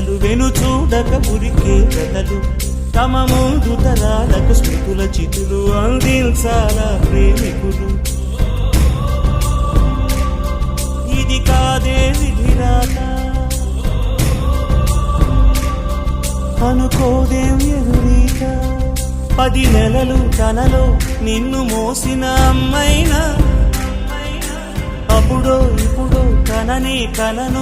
చరిత వెను చూడక ఉరికే కథలు. తమ ముందు తరాలకు స్మృతుల చితులు అందించాల ప్రేమికులు. ఇది కాదే విధిరాత అనుకోదేం ఎదురీత. పది నెలలు తనలో నిన్ను మోసిన అమ్మైనా. అప్పుడో ఇప్పుడో కనని కలను